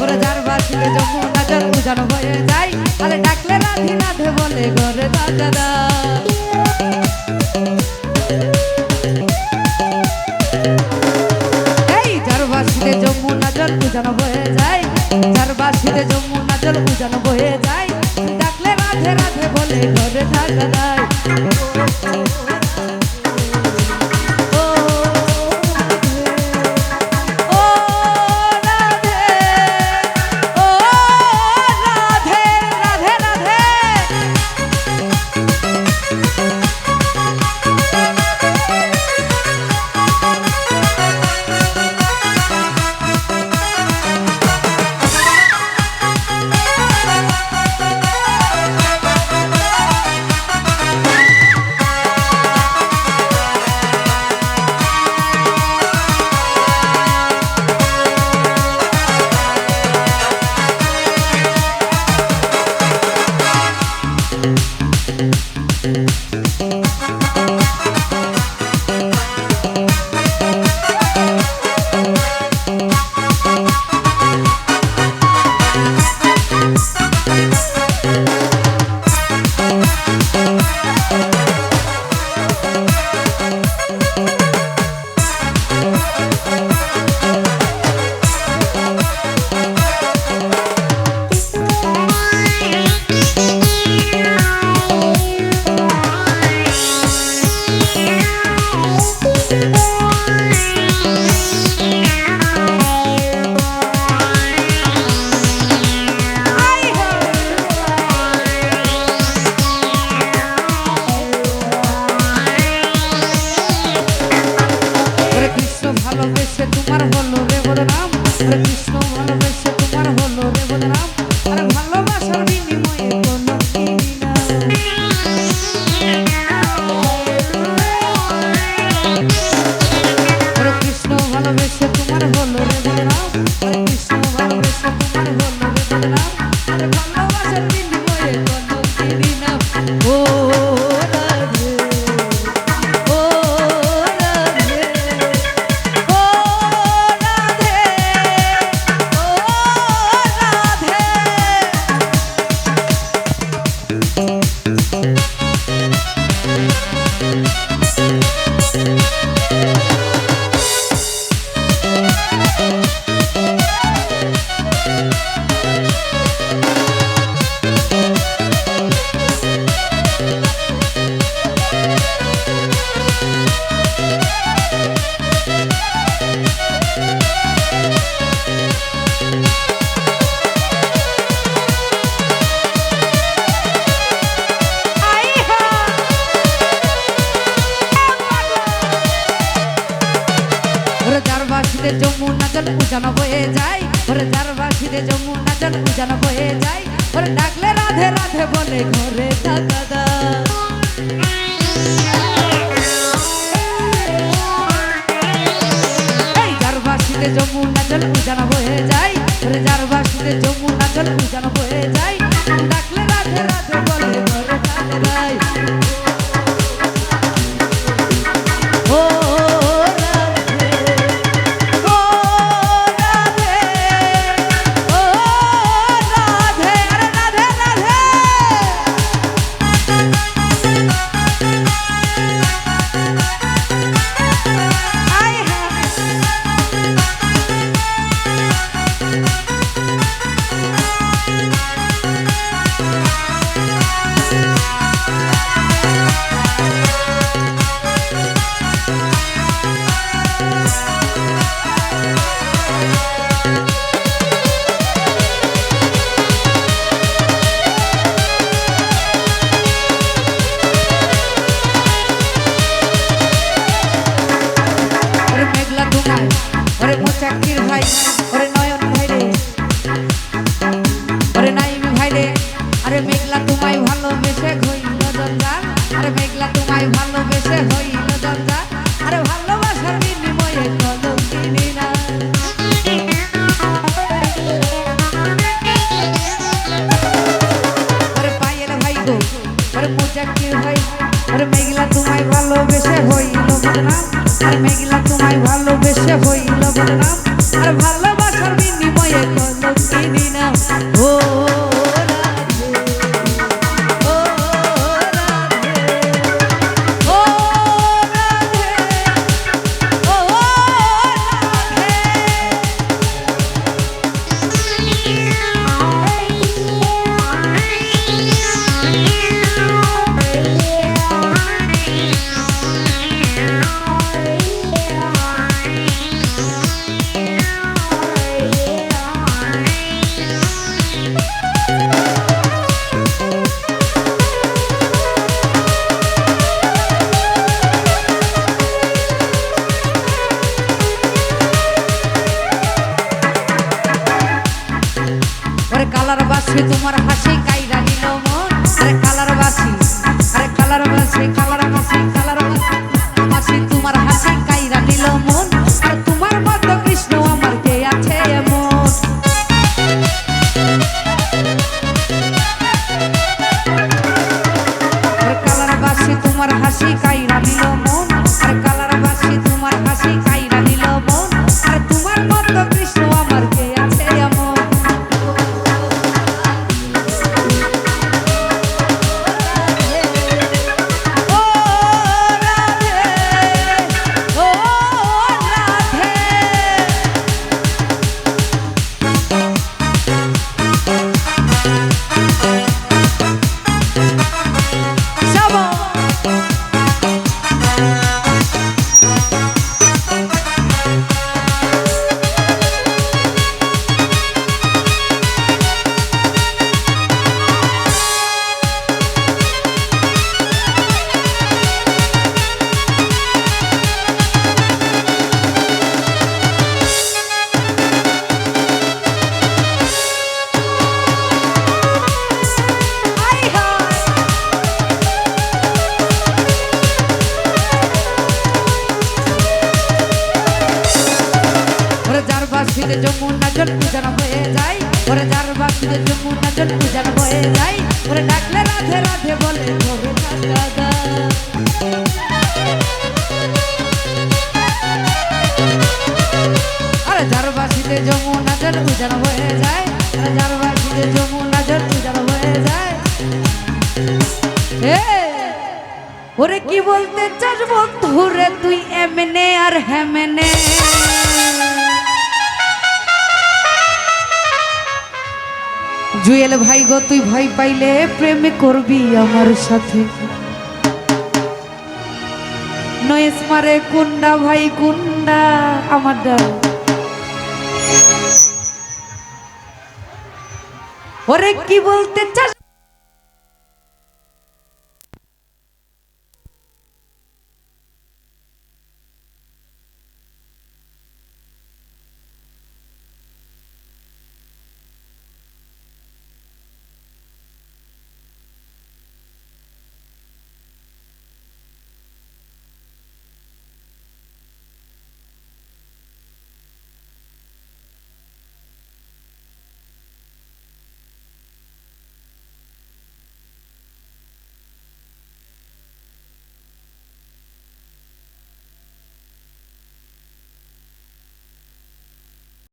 ওরে যার বাসিতে যমুনা জল উজান হয়ে যায় আরে ডাকলে রাধে রাধে বলে, ঘরে দাদা এই যার বাসিতে যমুনা জল উজান হয়ে যায়, যার বাসিতে যমুনা জল উজান হয়ে যায় ডাকলে রাধে রাধে বলে, ঘরে থাকা বদনাম বাসিতে যমুনা জল উজান বয়ে যায়। ওরে যার বাসিতে যমুনা জল উজান বয়ে যায়। ওরে ডাকলে রাধে রাধে বলে, ঘরে দাদা বাসিতে যমুনা জল উজান বয়ে যায় ওরে যার বাসিতে যমুনা জল উজান বয়ে যায়। ডাকলে রাধে রাধে বলে, ঘরে দাদা তোমার হাসি কাইরা বাসিতে যমুনা জল পূজন হয়ে যায়, ওরে যার বাসিতে যমুনা জল পূজন হয়ে যায়, ওরে ডাকলে রাধে রাধে বলে ওরে কি বলতে চাস বন্ধু রে তুই, এমনে আর হেমনে? জুয়েল ভাই গো, তুই ভয় পাইলে প্রেম করবি আমার সাথে। নয়েস মারে কুন্ডা ভাই, কুন্ডা আমার ওরে কি বলতে চাস?